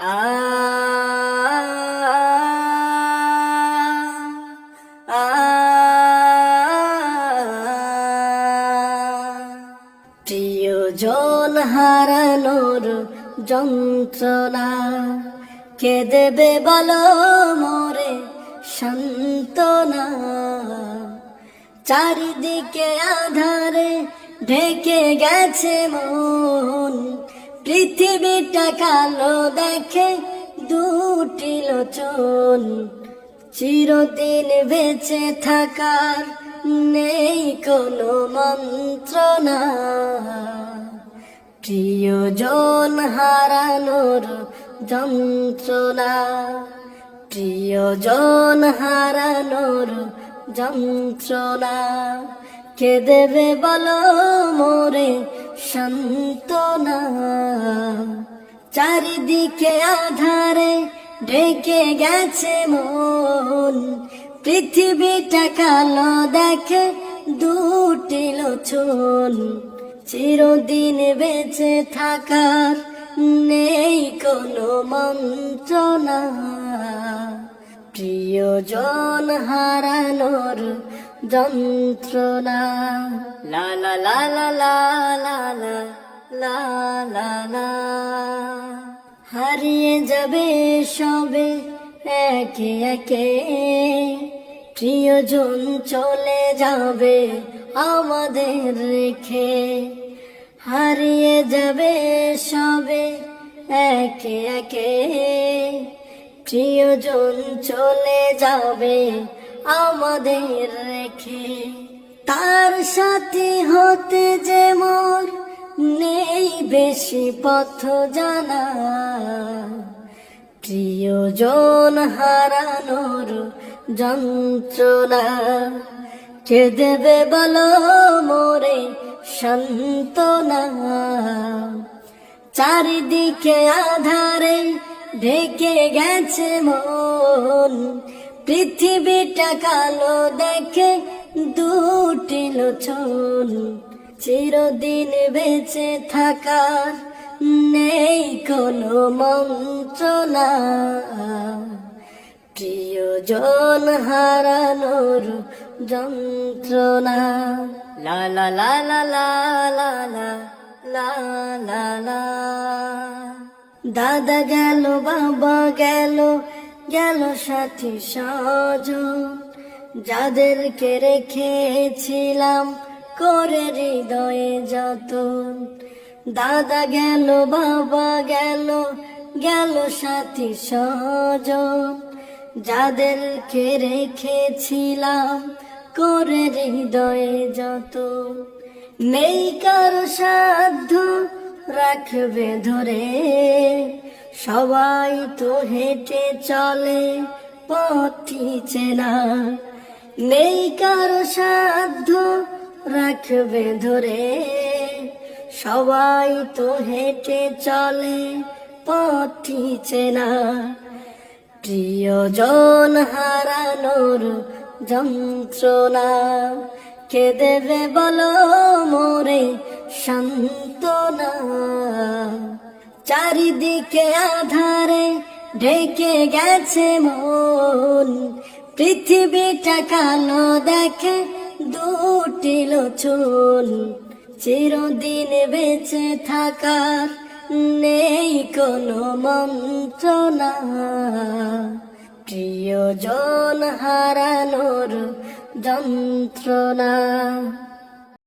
আ প্রিয়জন হারানোর যন্ত্রণা কে দেবে বলো মোরে সান্ত্বনা? চারিদিকে আধারে ঢেকে গেছে মন পৃথিবীটা কালো দেখে দুটি লোচন। চিরদিন বেঁচে থাকার নেই কোনো মন্ত্রণা। প্রিয়জন হারানোর যন্ত্রণা। প্রিয়জন হারানোর যন্ত্রণা। কে দেবে বলো মোরে সান্ত্বনা। চারিদিকে আধারে ঢেকে গেছে মন। পৃথিবীটা কালো দেখে দুটি লোচন। চিরদিন বেঁচে থাকার নেই কোনো মন্ত্রণা। প্রিয়জন হারানোর যন্ত্রণা। লা লা লা লা লা লা লা লা হারিয়ে যাবে সবে একে একে প্রিয়জন চলে যাবে আমাদের রেখে। হারিয়ে যাবে সবে একে একে। প্রিয়জন চলে যাবে আমাদের রেখে। তার সাথে হতে যে মোর নেই বেশি পথ জানা প্রিয়জন হারানোর যন্ত্রণা, কে দেবে বলো মোরে সান্ত্বনা? চারিদিকে আধারে ঢেকে গেছে মন, পৃথিবীটা কালো দেখে দুটি লোচন চিরদিন বেঁচে থাকার নেই কোনো মন্ত্রণা প্রিয়জন হারানোর যন্ত্রণা। লা লা লা লা লা লা লা লা লা। দাদা গেল, বাবা গেল গেল সাথী সজন। যাদেরকে রেখেছিলাম করে হৃদয়ে যতন। দাদা গেল, বাবা গেল গেল সাথী সজন যাদেরকে রেখেছিলাম করে হৃদয়ে যত নেই কারও সাধ্য রাখবে ধরে। সবাই তো হেঁটে চলে পথি চেনা। নেই কারও সাধ্য, রাখবে ধরে। সবাই তো হেঁটে চলে পথি চেনা। প্রিয়জন হারানোর যন্ত্রণা, কে দেবে বলো মোরে সান্ত্বনা? চারিদিকে আধারে ঢেকে গেছে মন পৃথিবীটা কালো দেখে দুটি লোচন চিরদিন বেঁচে থাকার নেই কোনো মন্ত্রণা। প্রিয়জন হারানোর যন্ত্রণা।